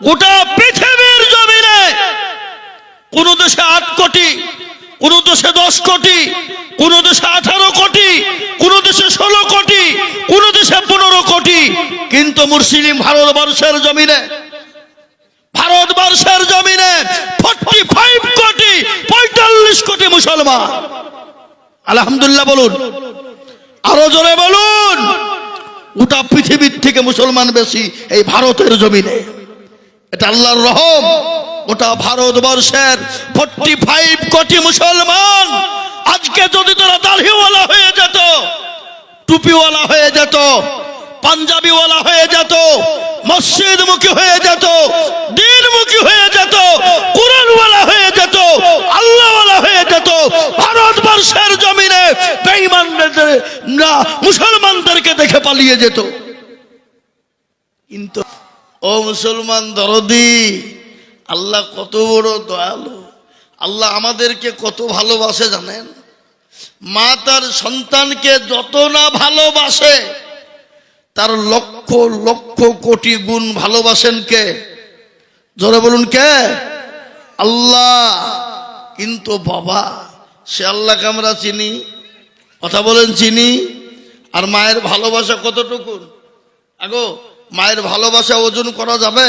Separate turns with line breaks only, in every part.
গোটা পৃথিবীর জমিনে কোন দেশে আট কোটি, কোন দেশে দশ কোটি, কোন দেশে আঠারো কোটি, কোন দেশে ষোলো কোটি, কোন দেশে পনেরো কোটি। কিন্তু মুসলিম ভারতবর্ষের জমিনে ভারতবর্ষের জমিনে ফর্টি ফাইভ কোটি, পঁয়তাল্লিশ কোটি মুসলমান। আলহামদুলিল্লাহ বলুন, আরও জোরে বলুন, গোটা পৃথিবীর থেকে মুসলমান বেশি এই ভারতের জমিনে। এটা আল্লাহর রহম। গোটা ভারতবর্ষের ফোর্টি ফাইভ কোটি মুসলমান আজকে যদি তোরা দাড়িওয়ালা হয়ে যেত, টুপিওয়ালা হয়ে যেত, পাঞ্জাবিওয়ালা হয়ে যেত, মসজিদমুখী হয়ে যেত, দিনমুখী হয়ে যেত, কোরআনওয়ালা হয়ে যেত, আল্লাহওয়ালা হয়ে যেত, ভারতবর্ষের জমিনে বেঈমানদের, না, মুসলমানদেরকে দেখে পালিয়ে যেত। ও মুসলমান দরদি, আল্লাহ কত বড় দয়ালু। আল্লাহ আমাদেরকে কত ভালোবাসে জানেন? মা তার সন্তানকে যত না ভালোবাসে, তার লক্ষ লক্ষ কোটি গুণ ভালোবাসেন কে? জোরে বলুন কে? আল্লাহ। কিন্তু বাবা, সে আল্লাহকে আমরা চিনি। কথা বলেন চিনি। আর মায়ের ভালোবাসা কতটুকুন? আগো মায়ের ভালোবাসা ওজন করা যাবে?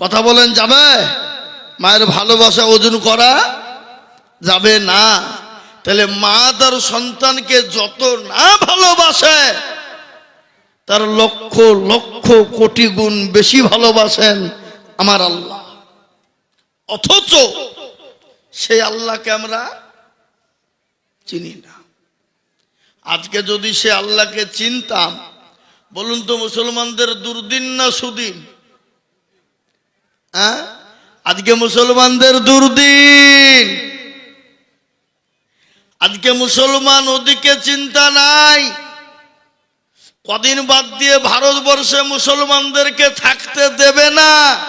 কথা বলেন, যাবে? মায়ের ভালোবাসা ওজন করা যাবে না। তাহলে মা তার সন্তানকে যত না ভালোবাসে, তার লক্ষ লক্ষ কোটি গুণ বেশি ভালোবাসেন আমার আল্লাহ। অথচ সেই আল্লাহকে আমরা চিনি না। আজকে যদি সে আল্লাহকে চিনতাম বলুন তো মুসলমানদের দুর্দিন না সুদিন? হ্যাঁ? আজকে মুসলমানদের দুর্দিন। আজকে মুসলমান ওদিকে চিন্তা নাই। কদিন বাদ দিয়ে ভারতবর্ষে মুসলমানদেরকে থাকতে দেবে না।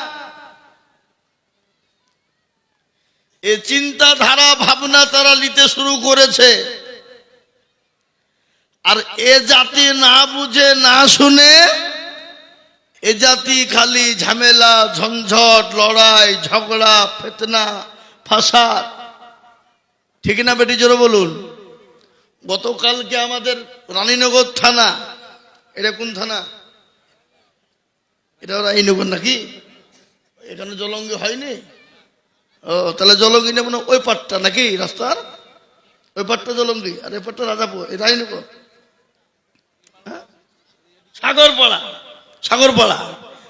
এ চিন্তাধারা, ভাবনা তারা নিতে শুরু করেছে। আর এ জাতি না বুঝে, না শুনে, এ জাতি খালি ঝামেলা, ঝঞ্ঝট, লড়াই, ঝগড়া, ফেতনা, ফাসাদ। ঠিক না বেটি, জোরে বলুন। গতকালকে আমাদের রানীনগর থানা, এটা কোন থানা? এটা রানীনগর নাকি? এখানে জলঙ্গি হয়নি? ও, তাহলে জলঙ্গি না, ওই পাটটা নাকি রাস্তার? ওই পাটটা জলঙ্গি, আর এই পাটটা রাজাপুর এই রানীনগর? সাগরপাড়া। সাগরপাড়া।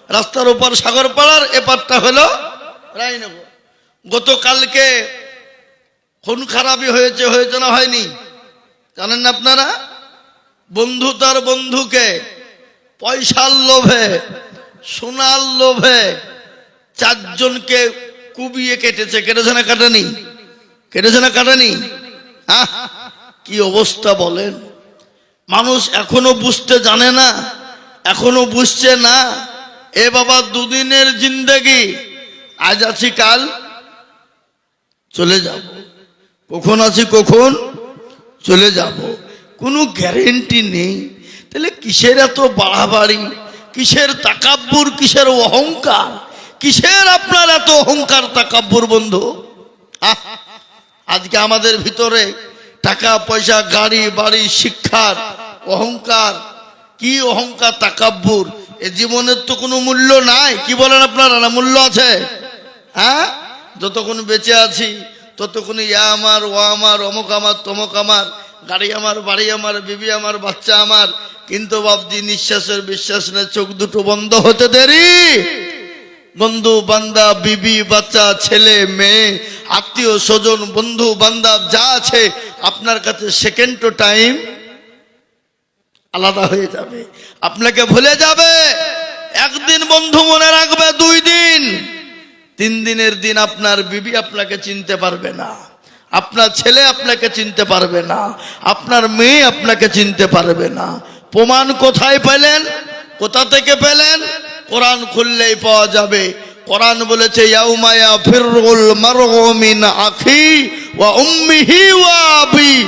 রাস্তার ওপর সাগরপাড়ার, এপারটা হলো রানীনগর গতকালকে খুন খারাপই হয়েছে হয়েছে না হয়নি? জানেন না আপনারা? বন্ধু তার বন্ধুকে পয়সার লোভে, সোনার লোভে চারজনকে কুবিয়ে কেটেছে। কেটেছে না কাটেনি? কেটেছে না কাটেনি? হ্যাঁ কি অবস্থা বলেন। মানুষ এখনও বুঝতে জানে না এখনও বুঝছে না? এ বাবা দুদিনের জিন্দেগি। আজ আছি কাল চলে যাব। কখন আছি কখন চলে যাব। কোনো গ্যারেন্টি নেই। তাহলে কিসের এত বাড়াবাড়ি? কিসের তাকাব্বুর কিসের অহংকার? কিসের আপনার এত অহংকার তাকাব্বুর বন্ধু? আহ, আজকে আমাদের ভিতরে টাকা পয়সা গাড়ি বাড়ি শিক্ষার অহংকার কি অহংকার, তাকাব্বুর? এ জীবনের তো কোনো মূল্য নাই। কি বলেন আপনারা? না, মূল্য আছে? হ্যাঁ? যতক্ষণ বেঁচে আছি, ততক্ষণ ইয়া আমার, ও আমার, অমক আমার, তমক আমার, গাড়ি আমার, বাড়ি আমার, বিবি আমার, বাচ্চা আমার। কিন্তু বাবজি নিঃশ্বাসের বিশ্বাস না চোখ দুটো বন্ধ হতে দেরি। বন্ধু, বান্দা, বিবি, বাচ্চা, ছেলে, মেয়ে, আত্মীয়, স্বজন, বন্ধু বান্ধব যা আছে, আপনার কাছে সেকেন্ড টাইম আলাদা হয়ে যাবে। আপনাকে ভুলে যাবে। একদিন বন্ধু মনে রাখবে, দুই দিন। তিন দিনের দিন আপনার বিবি আপনাকে চিনতে পারবে না। আপনার ছেলে আপনাকে চিনতে পারবে না। আপনার মেয়ে আপনাকে চিনতে পারবে না। প্রমাণ কোথায় পেলেন? কোথা থেকে পেলেন? কোরআন খুললেই পাওয়া যাবে। কোরআন বলেছে ইয়াউমায়া ফিরুল আখি ওয়া আবি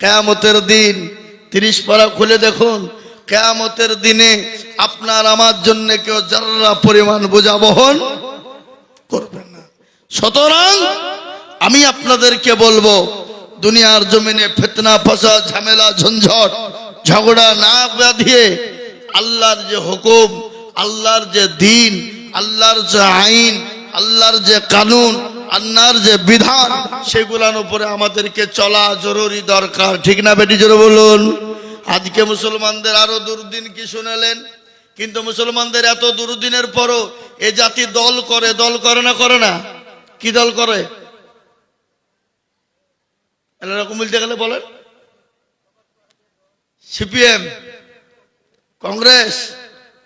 কেয়ামতের দিন, তিরিশ পারা খুলে দেখুন, কেয়ামতের দিনে আপনার আমার জন্য কেউ যারা পরিমাণ বোঝা বহন করবে না। সুতরাং আমি আপনাদেরকে বলব, দুনিয়ার জমিনে ফেতনা ফসা ঝামেলা, ঝঞ্ঝট, ঝগড়া না বাঁধিয়ে আল্লাহর যে হুকুম, আল্লাহর যে দিন, আল্লাহর যে আইন আল্লাহর যে কানুন, আল্লাহর যে বিধান, সেগুলোর উপরে আমাদেরকে চলা জরুরি দরকার। ঠিক না বেটি, জোরে বলুন? আজকে মুসলমানদের আরও দুর্দিন কি শুনালেন? কিন্তু মুসলমানদের এত দুর্দিনের পরও এ জাতি দল করে দল করে না করে না? কি দল করে? এরকম বলতে গেলে বলেন। সিপিএম, কংগ্রেস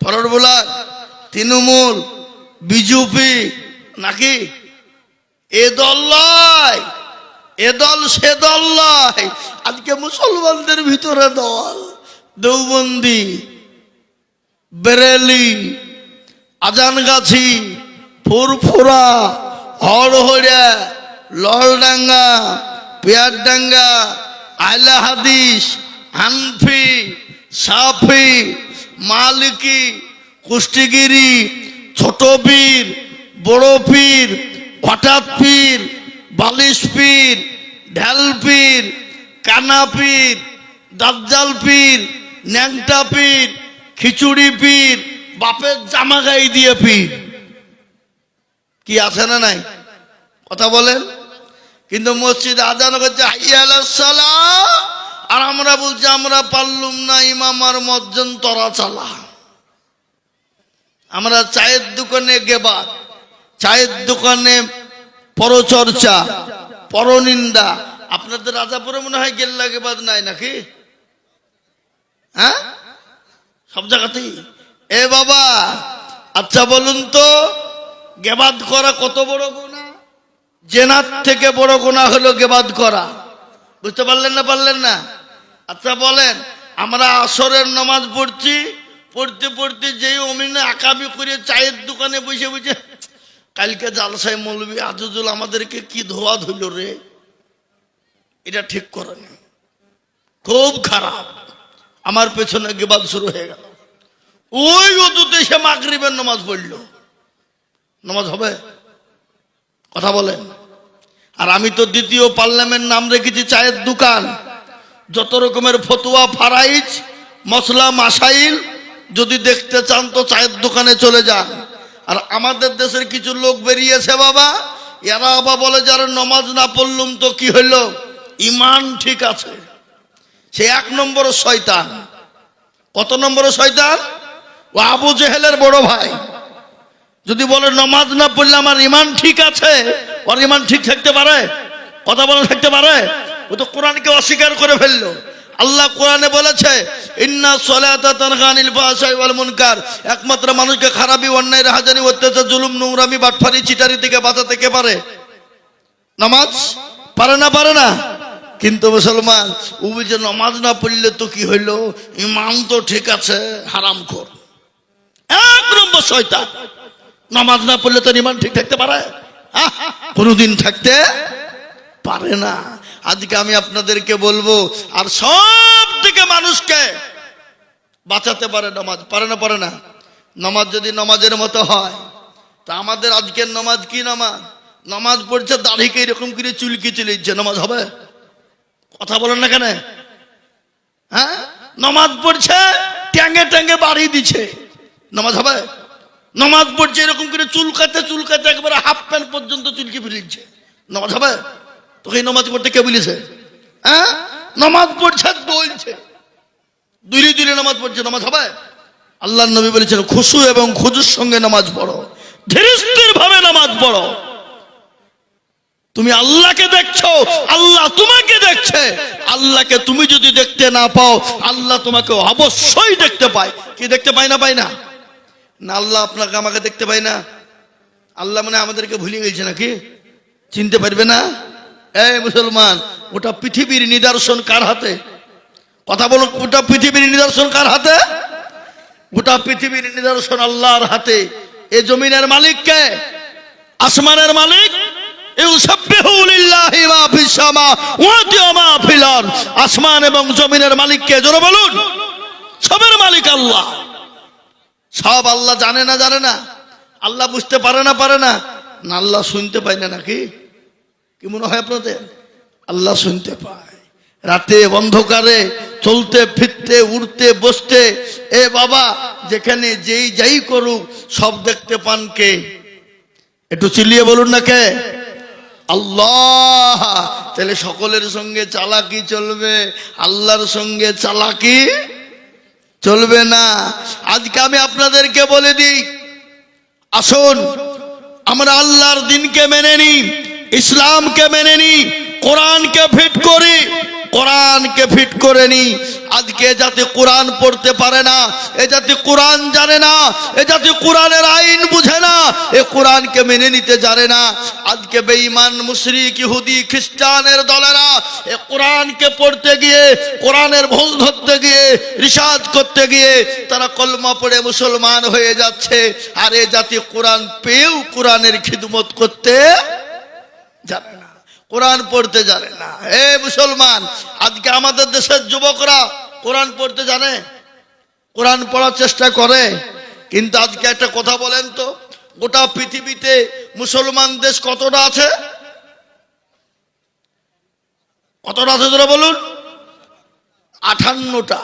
ফরওয়ার্ড ব্লক, তৃণমূল, বিজেপি নাকি? এ দল নয় এ দল সে দল নয় আজকে মুসলমানদের ভিতরে দল, দেওবন্দি, বেরেলি, আজানগাছি, ফুরফুরা হরহরিয়া ললডাঙ্গা, পেয়ারডাঙ্গা আয়লা হাদিস হানফি, সাফি, মালিকি, কুষ্টিগিরি ছোট পীর বড় পীর, হঠাৎ পীর, বালিশ পীর, ঢাল পীর, কানা পীর, দাজ্জাল পীর, ন্যাংটা পীর, খিচুড়ি পীর, বাপের জামা গাই দিয়ে পীর। কি আছে না নাই? কথা বলেন। কিন্তু মসজিদ আজান করছে আর আমরা বলছি, আমরা পারলুম না, ইমাম আর মজ্জন তরা চালা আমরা চায়ের দোকানে গেবাদ। চায়ের দোকানে পরচর্চা, পরনিন্দা। আপনাদের রাজাপুরে মনে হয় গেল্লা গেবাদ নাই নাকি? হ্যাঁ? সব জায়গাতেই। এ বাবা আচ্ছা বলুন তো, গেবাদ করা কত বড় গুণা? জেনার থেকে বড় গুণা হলো গেবাদ করা। বুঝতে পারলেন না পারলেন না? আচ্ছা বলেন, আমরা আসরের নামাজ পড়ছি, পড়তে পড়তে যেই অমিনে আকাবি করে চায়ের দোকানে বসে বসে কালকে জালসাই মৌলবী আজুজুল আমাদেরকে কি ধোয়া ধুল রে? এটা ঠিক করে না। খুব খারাপ। আমার পেছনে গেবাদ শুরু হয়ে গেল। ওই অতুতে সে মাগরিবের নামাজ পড়ল। নামাজ হবে? কথা বলেন। আর আমি তো দ্বিতীয় পার্লামেন্ট নাম রেখেছি, চায়ের দোকান। যত রকমের ফতুয়া ফারাইজ মশলা মাসাইল, যদি দেখতে চান তো চায়ের দোকানে চলে যান। আর আমাদের দেশের কিছু লোক বেরিয়েছে বাবা। এরা আবার বলে, যারা নমাজ না পড়লুম তো কি হইল? ইমান ঠিক আছে। সে এক নম্বর শয়তান। কত নম্বর শয়তান? ও আবু জেহেলের বড় ভাই। যদি বলে, নমাজ না পড়লে আমার ইমান ঠিক আছে? ওর ইমান ঠিক থাকতে পারে? কথা বলা থাকতে পারে? ও তো কোরআনকে অস্বীকার করে ফেলল। আল্লাহ কোরআনে বলেছে, ইন্না সলাতা তানহানিল ফাহশাই ওয়াল মুনকার। একমাত্র মানুষকে খারাপি অন্যায়, রাহাজানি, অত্যাচার, জুলুম, নোংরামি, বাটফারি, চিটারি থেকে বাঁচাতে কে পারে? নামাজ? পারে না পারে না। কিন্তু মুসলমান ও বলছে নামাজ না পড়লে তো কি হইল? ইমান তো ঠিক আছে, হারাম কর এক নম্বর শয়তান। নামাজ না পড়লে তো ইমান ঠিক থাকতে পারে? কোনোদিন থাকতে পারে না। আজকে আমি আপনাদেরকে বলব, আর সব থেকে মানুষকে বাঁচাতে পারে নামাজ। পারে না পারে না। নামাজ যদি নামাজের মতো হয়, তা আমাদের আজকের নামাজ কি নামাজ? নামাজ পড়ছে দাড়িকে এরকম করে চুলকি চুলিচ্ছে নামাজ হবে? কথা বলেন না কেন? হ্যাঁ? নামাজ পড়ছে ট্যাঙ্গে ট্যাঙ্গে বাড়ি দিচ্ছে, নামাজ হবে? নামাজ পড়ছে এরকম করে চুলকাতে চুলকাতে একবারে হাফ প্যান্ট পর্যন্ত চুলকি ফেলিচ্ছে নামাজ হবে? তোকে নামাজ পড়তে কে বলেছে? হ্যাঁ? নামাজ পড়ছে, বলছে। দুইলে দুইলে নামাজ পড়ছে, নামাজ হবে? আল্লাহ নবী বলেছেন, খুশু এবং খুজুর সঙ্গে নামাজ পড়ো। ধীরস্থির ভাবে নামাজ পড়ো। তুমি আল্লাহকে দেখছ, আল্লাহ তোমাকে দেখছে। আল্লাহকে তুমি যদি দেখতে না পাও, আল্লাহ তোমাকে অবশ্যই দেখতে পায়। কি দেখতে পায় না পায় না? না, আল্লাহ আপনাকে আমাকে দেখতে পায় না। আল্লাহ মানে আমাদেরকে ভুলে গেছে নাকি? চিনতে পারবে না? এই মুসলমান, ওটা পৃথিবীর নিদর্শন কার হাতে? কথা বলো ওটা পৃথিবীর নিদর্শন কার হাতে? গোটা পৃথিবীর নিদর্শন আল্লাহর হাতে। এ জমিনের মালিক কে? আসমানের মালিক। আসমান এবং জমিনের মালিক কে? জোরে বলুন। সবের মালিক আল্লাহ। সব আল্লাহ জানে না জানে না। আল্লাহ বুঝতে পারে না পারে না, আল্লাহ শুনতে পায় না নাকি? কি মনে হয় আপনাদের? আল্লাহ শুনতে পায়। রাতে অন্ধকারে চলতে, ফিরতে, উড়তে, বসতে, এ বাবা, যেখানে যেই যাই করুক, সব দেখতে পান কে? একটু চিল্লিয়ে বলুন না কে? আল্লাহ! তাহলে সকলের সঙ্গে চালাকি চলবে। আল্লাহর সঙ্গে চালাকি চলবে না। আজকে আমি আপনাদেরকে বলে দিই, আসুন, আমরা আল্লাহর দিনকে মেনে নিই। ইসলামকে মেনে নিই কোরআনকে ফিট করি, কোরআনকে ফিট করে নি। আজকে যাতে কোরআন পড়তে পারে না, এ যাতে কোরআন জানে না, এ যাতে কোরআনের আইন বুঝে না, এ কোরআনকে মেনে নিতে জানে না। আজকে বেঈমান, মুশরিক, ইহুদি, খ্রিস্টানের দলেরা এ কোরআনকে পড়তে গিয়ে, কোরআনের ভুল ধরতে গিয়ে রিসার্চ করতে গিয়ে, তারা কলমা পড়ে মুসলমান হয়ে যাচ্ছে। আর এ জাতি কোরআন পেয়েও কোরআনের খিদমত করতে জানে না। কোরআন পড়তে জানে না। হে মুসলমান, আজকে আমাদের দেশের যুবকরা কোরআন পড়তে জানে? কোরআন পড়ার চেষ্টা করে। কিন্তু আজকে একটা কথা বলেন তো, গোটা পৃথিবীতে মুসলমান দেশ কতটা আছে? কতটা আছে তোরা বলুন? আঠান্নটা।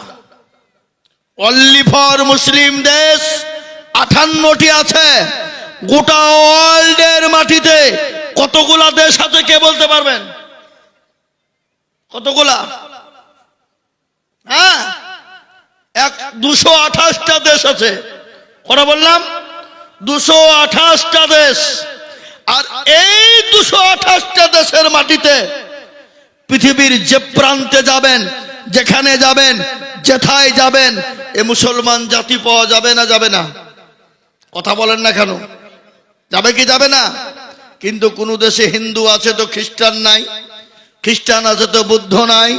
অনলি ফর মুসলিম দেশ আঠান্নটি আছে। গোটা ওয়ার্ল্ডের মাটিতে কতগুলা দেশ আছে কে বলতে পারবেন? কতগুলা? হ্যাঁ? এক, দুশো আঠাশটা দেশ আছে। কটা বললাম? দুশো আঠাশটা দেশ। আর এই দুশো আঠাশটা দেশের মাটিতে পৃথিবীর যে প্রান্তে যাবেন, যেখানে যাবেন, যেথায় যাবেন, এ মুসলমান জাতি পাওয়া যাবে না যাবে না? কথা বলেন না কেন? যাবে কি, যাবে না? কিন্তু কোন দেশে হিন্দু আছে তো খ্রিস্টান নাই। খ্রিস্টান আছে তো বুদ্ধ নাই,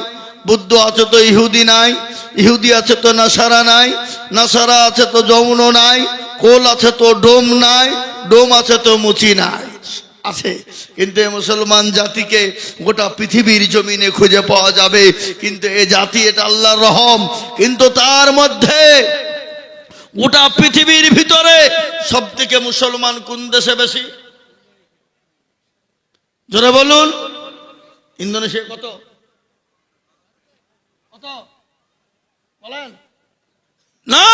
বুদ্ধ আছে তো ইহুদি নাই, ইহুদি আছে তো নাসারা নাই, নাসারা আছে তো যৌন নাই, কোল আছে তো ডোম নাই, ডোম আছে তো মুচি নাই। আছে। কিন্তু এই মুসলমান জাতিকে গোটা পৃথিবীর জমিনে খুঁজে পাওয়া যাবে। কিন্তু এ জাতি এটা আল্লাহর রহম। কিন্তু তার মধ্যে গোটা পৃথিবীর ভিতরে সব থেকে মুসলমান কোন দেশে বেশি? জোরে বলুন। ইন্দোনেশিয়া কত? কত? বলেন। না!